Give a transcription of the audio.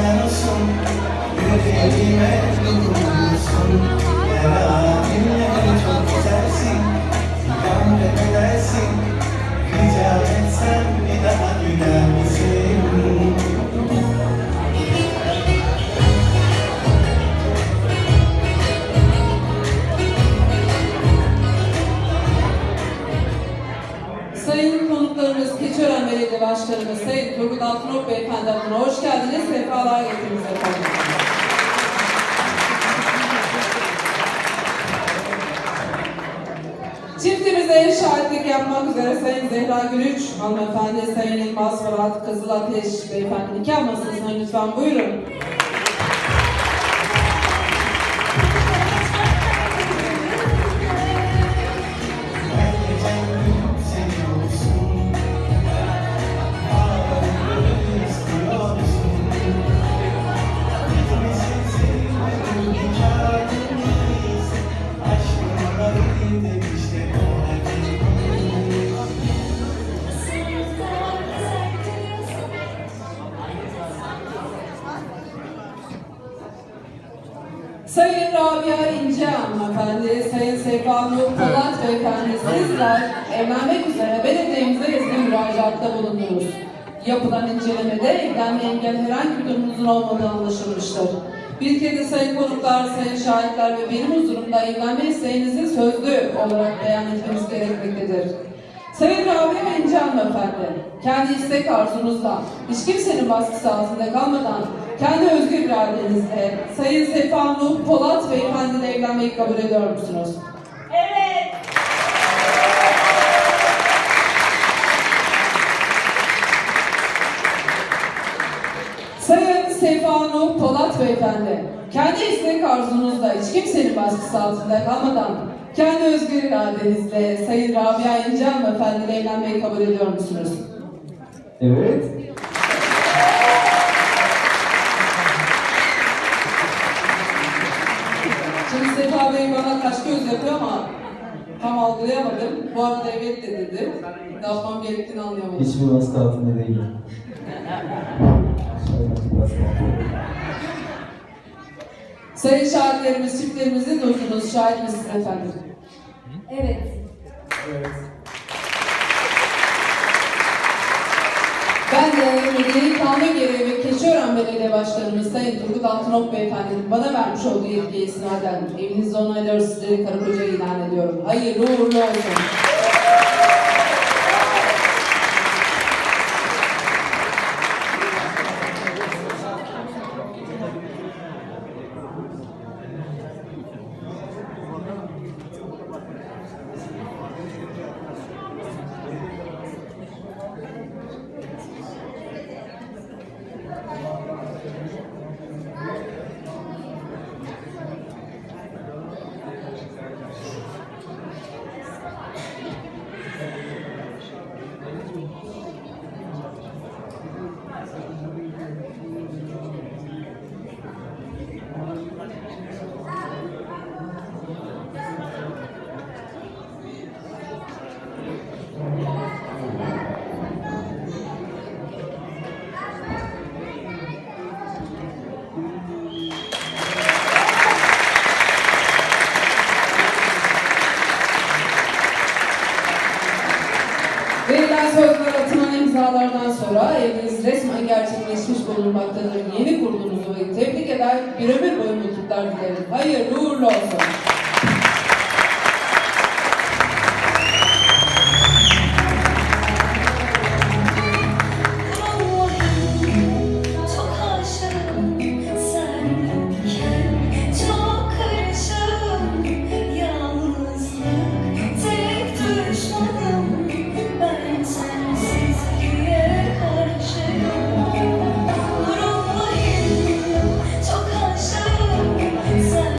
Erasın Yüreğime dokunsun Her an Turgut Altınok Beyefendi adına hoş geldiniz. Sefalar getirdiniz efendim. Çiftimize şahitlik yapmak üzere Sayın Zehra Gülüç, hanımefendi Sayın İlmaz Fırat Kızıl Ateş Beyefendi nikah masasına lütfen buyurun. Sayın Rabia İnce hanımefendi, Sayın Seyfa Nur Polat beyefendi sizler evlenmek üzere belediyemize resmi müracaatta bulundunuz. Yapılan incelemede evlenme engel herhangi bir durumunuzun olmadığı anlaşılmıştır. Bir kez de sayın konuklar, sayın şahitler ve benim huzurumda evlenme isteğinizi sözlü olarak beyan etmeniz gerekmektedir. Sayın Rabia İnce hanımefendi, kendi istek arzunuzla, hiç kimsenin baskısı altında kalmadan, kendi özgür iradenizle Sayın Sefa Nuh Polat Beyefendi'yle evlenmeyi kabul ediyor musunuz? Evet. Sayın Sefa Nuh Polat Beyefendi, kendi istek arzunuzla, hiç kimsenin baskısı altında kalmadan, kendi özgür iradenizle Sayın Rabia İnce hanımefendiyle evlenmeyi kabul ediyor musunuz? Evet. Yapıyor ama tam algılayamadım. Bu arada evet de dedi. Ne yapmam gerektiğini anlayamadım. Hiçbir baskı altında değilim. Sayın şahitlerimiz, çiftlerimizi duydunuz. Şahit misiniz efendim? Evet. Ben de Medeni Kanun gereği ve Keçiören Belediye Başkanımız Sayın Turgut Altınok Beyefendi'nin bana vermiş olduğu yetkiye istinaden evinizde onayları sizleri karı koca ilan ediyorum. Hayırlı uğurlu olsun. Sonra eviniz resmen gerçekleşmiş bulunmaktadır. Yeni kurduğunuz ovayı tebrik eder, bir ömür boyu mutluluklar dilerim. Hayırlı uğurlu olsun.